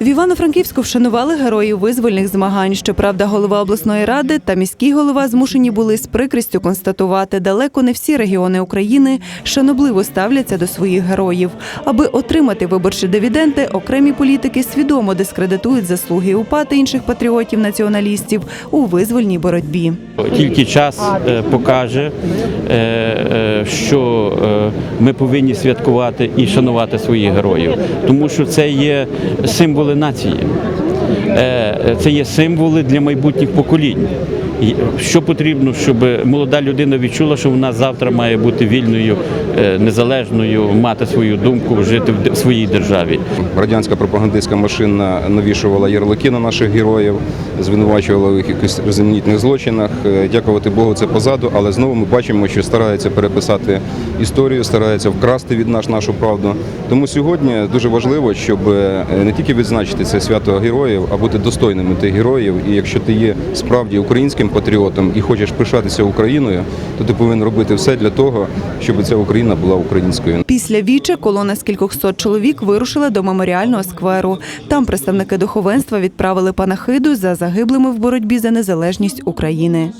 В Івано-Франківську вшанували героїв визвольних змагань. Щоправда, голова обласної ради та міський голова змушені були з прикрістю констатувати, далеко не всі регіони України шанобливо ставляться до своїх героїв. Аби отримати виборчі дивіденди, окремі політики свідомо дискредитують заслуги УПА та інших патріотів-націоналістів у визвольній боротьбі. Тільки час е, покаже, е, е, що ми повинні святкувати і шанувати своїх героїв, тому що це є символи нації, це є символи для майбутніх поколінь. Що потрібно, щоб молода людина відчула, що вона завтра має бути вільною, е, незалежною, мати свою думку, жити в своїй державі. Радянська пропагандистська машина навішувала ярлики на наших героїв, звинувачувала в якихось різноманітних злочинах. Е, Дякувати Богу, це позаду, але знову ми бачимо, що стараються переписати історію, стараються вкрасти від нас нашу правду. Тому сьогодні дуже важливо, щоб е, не тільки відзначити це свято героїв, а бути достойними тих героїв. І якщо ти є справді українським патріотом і хочеш пишатися Україною, то ти повинен робити все для того, щоб ця Україна була українською. Після віче колона з кількохсот чоловік вирушила до меморіального скверу. Там представники духовенства відправили панахиду за загиблими в боротьбі за незалежність України.